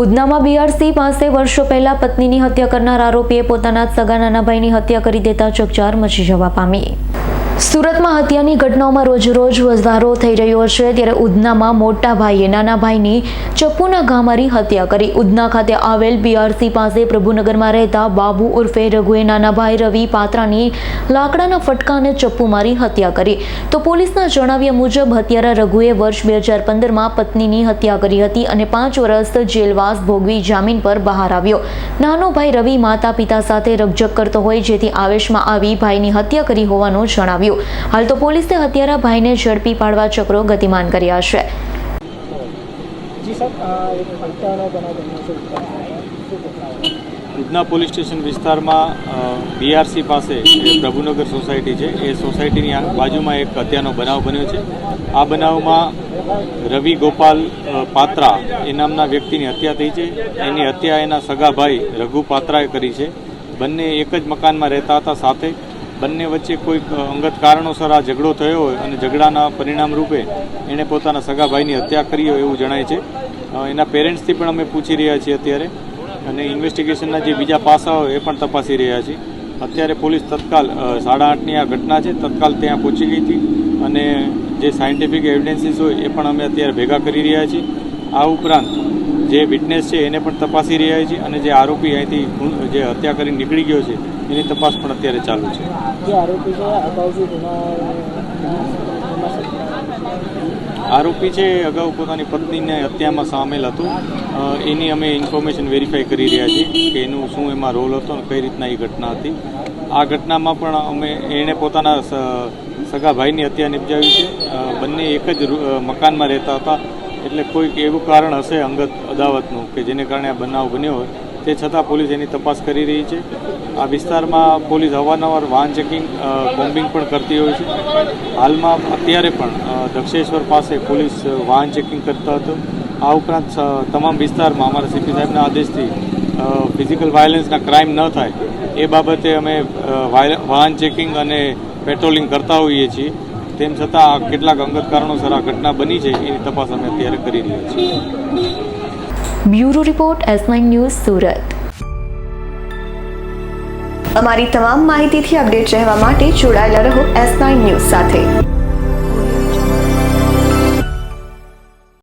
ઉધનામાં BRC પાસે વર્ષો પહેલા પત્નીની હત્યા કરનાર આરોપીએ પોતાના સગા નાના ભાઈની હત્યા કરી દેતા ચકચાર મચી જવા પામી. સુરતમાં હત્યાની ઘટનાઓમાં રોજ રોજ વધારો થઈ રહ્યો છે. ત્યારે ઉધનામાં મોટા ભાઈએ નાના ભાઈની ચપ્પુના ઘા મારી હત્યા કરી. ઉધના ખાતે આવેલ બીઆરસી પાસે પ્રભુનગરમાં રહેતા બાબુ ઉર્ફે રઘુએ નાના ભાઈ રવિ પાત્રાની લાકડાના ફટકા અને ચપ્પુ મારી હત્યા કરી. તો પોલીસના જણાવ્યા મુજબ, હત્યારા રઘુએ વર્ષ બે હજાર પંદરમાં પત્નીની હત્યા કરી હતી અને પાંચ વર્ષ જેલવાસ ભોગવી જામીન પર બહાર આવ્યો. નાનો ભાઈ રવિ માતા પિતા સાથે રકઝક કરતો હોય, જેથી આવેશમાં આવી ભાઈની હત્યા કરી હોવાનું જણાવ્યું. હાલ તો પોલીસે હત્યારા ભાઈને ઝડપી પાડવા ચક્રો ગતિમાન કર્યા છે. જી સર આ એક હત્યાનો બનાવ બન્યો છે. ઉત્તરાખંડમાં. શું ઘટના ઉધના પોલીસ સ્ટેશન વિસ્તારમાં બીઆરસી પાસે પ્રભુનગર સોસાયટી છે એ સોસાયટીની બાજુમાં એક હત્યાનો બનાવ બન્યો છે. આ બનાવમાં રવિ ગોપાલ પાત્રા એ નામના વ્યક્તિની હત્યા થઈ છે. એની હત્યા એના સગા ભાઈ રઘુ પાત્રાએ કરી છે. બંને એક જ મકાનમાં રહેતા હતા સાથે. બંને વચ્ચે કોઈક અંગત કારણોસર આ ઝઘડો થયો હોય અને ઝઘડાના પરિણામ રૂપે એણે પોતાના સગા ભાઈની હત્યા કરી હોય એવું જણાય છે. એના પેરેન્ટ્સથી પણ અમે પૂછી રહ્યા છીએ અત્યારે અને ઇન્વેસ્ટિગેશનના જે બીજા પાસાઓ એ પણ તપાસી રહ્યા છીએ. અત્યારે પોલીસ તત્કાલ સાડા આઠની આ ઘટના છે, તત્કાલ ત્યાં પહોંચી ગઈ હતી અને જે સાયન્ટિફિક એવિડન્સીસ હોય એ પણ અમે અત્યારે ભેગા કરી રહ્યા છીએ. આ ઉપરાંત જે વિટનેસ છે એને પણ તપાસી રહ્યા છીએ અને જે આરોપી અહીંથી જે હત્યા કરી નીકળી ગયો છે એની તપાસ પણ અત્યારે ચાલુ છે. આરોપી છે અગાઉ છે પોતાની પત્નીને હત્યામાં સામેલ હતું. એની અમે ઇન્ફોર્મેશન વેરીફાઈ કરી રહ્યા છીએ કે એનું શું એમાં રોલ હતો અને કઈ રીતના એ ઘટના હતી. આ ઘટનામાં પણ અમે એણે પોતાના સગા ભાઈની હત્યા નિપજાવી છે. બંને એક જ મકાનમાં રહેતા હતા. એટલે કોઈક એવું કારણ હશે અંગત અદાવતનું કે જેને કારણે આ બનાવ બન્યો હોય, તે છતાં પોલીસ એની તપાસ કરી રહી છે. આ વિસ્તારમાં પોલીસ અવારનવાર વાહન ચેકિંગ બોમ્બિંગ પણ કરતી હોય છે. હાલમાં અત્યારે પણ દક્ષેશ્વર પાસે પોલીસ વાહન ચેકિંગ કરતા હતો. આ ઉપરાંત તમામ વિસ્તારમાં અમારા સીપી સાહેબના આદેશથી ફિઝિકલ વાયોલન્સના ક્રાઇમ ન થાય, એ બાબતે અમે વાહન ચેકિંગ અને પેટ્રોલિંગ કરતા હોઈએ છીએ. તેમ છતાં કેટલાક અંગત કારણોસર આ ઘટના બની છે, એની તપાસ અમે અત્યારે કરી રહ્યા છીએ. Bureau report S news Surat. અમારી તમામ માહિતીથી અપડેટ રહેવા માટે જોડાયેલા રહો એસ ન્યૂઝ સાથે.